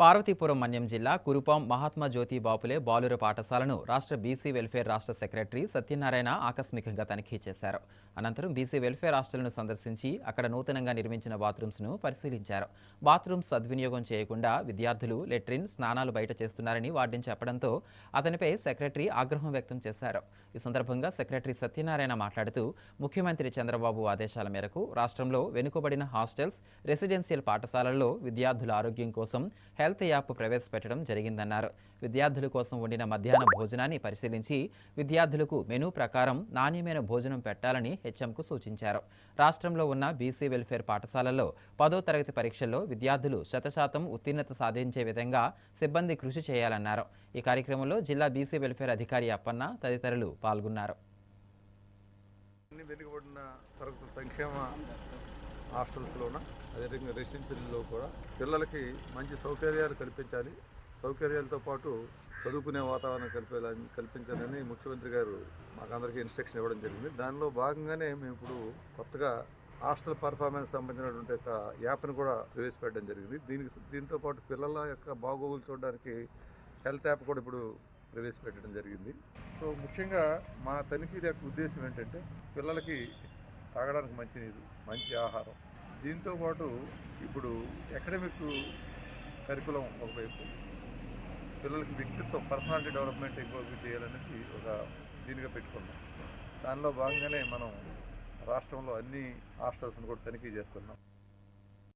పార్వతీపురం మన్యం జిల్లా కురుపాం మహాత్మా జ్యోతి బాపులే బాలుర పాఠశాలను రాష్ట్ర బీసీ వెల్ఫేర్ రాష్ట్ర సెక్రటరీ సత్యనారాయణ ఆకస్మికంగా తనిఖీ చేశారు. అనంతరం బీసీ వెల్ఫేర్ హాస్టల్ను సందర్శించి అక్కడ నూతనంగా నిర్మించిన బాత్రూమ్స్ను పరిశీలించారు. బాత్రూమ్స్ సద్వినియోగం చేయకుండా విద్యార్థులు లెట్రిన్ స్నానాలు బయట చేస్తున్నారని వార్డెన్ చెప్పడంతో అతనిపై సెక్రటరీ ఆగ్రహం వ్యక్తం చేశారు. ఈ సందర్భంగా సెక్రటరీ సత్యనారాయణ మాట్లాడుతూ ముఖ్యమంత్రి చంద్రబాబు ఆదేశాల మేరకు రాష్ట్రంలో వెనుకబడిన హాస్టల్స్ రెసిడెన్షియల్ పాఠశాలల్లో విద్యార్థుల ఆరోగ్యం కోసం హెల్త్ యాప్ ప్రవేశపెట్టడం జరిగిందన్నారు. విద్యార్థుల కోసం వండిన మధ్యాహ్న భోజనాన్ని పరిశీలించి విద్యార్థులకు మెనూ ప్రకారం నాణ్యమైన భోజనం పెట్టాలని హెచ్ఎంకు సూచించారు. రాష్ట్రంలో ఉన్న బీసీ వెల్ఫేర్ పాఠశాలల్లో పదో తరగతి పరీక్షల్లో విద్యార్థులు శతశాతం ఉత్తీర్ణత సాధించే విధంగా సిబ్బంది కృషి చేయాలన్నారు. ఈ కార్యక్రమంలో జిల్లా బీసీ వెల్ఫేర్ అధికారి అప్పన్న తదితరులు పాల్గొన్నారు. అన్ని వెనుకబడిన సంక్షేమ హాస్టల్స్లోన? అదేవిధంగా రెసిడెన్షియల్లో కూడా పిల్లలకి మంచి సౌకర్యాలు కల్పించాలి. సౌకర్యాలతో పాటు చదువుకునే వాతావరణం కల్పేలా కల్పించాలని ముఖ్యమంత్రి గారు మాకందరికీ ఇన్స్ట్రక్షన్ ఇవ్వడం జరిగింది. దానిలో భాగంగానే మేము ఇప్పుడు కొత్తగా హాస్టల్ పర్ఫార్మెన్స్ సంబంధించినటువంటి ఒక యాప్ని కూడా ప్రవేశపెట్టడం జరిగింది. దీనికి దీంతో పాటు పిల్లల యొక్క బాగోగులు చూడడానికి హెల్త్ యాప్ కూడా ఇప్పుడు ప్రవేశపెట్టడం జరిగింది. సో ముఖ్యంగా మా తనిఖీ యొక్క ఉద్దేశం ఏంటంటే పిల్లలకి తాగడానికి మంచి నీరు మంచి ఆహారం. దీంతో పాటు ఇప్పుడు అకాడమిక్ కరికులం ఒకవైపు పిల్లలకి వ్యక్తిత్వం పర్సనాలిటీ డెవలప్మెంట్ ఎక్కువ చేయాలనేది ఒక దీనిగా పెట్టుకున్నాం. దానిలో భాగంగానే మనం రాష్ట్రంలో అన్ని హాస్టల్స్ను కూడా తనిఖీ చేస్తున్నాం.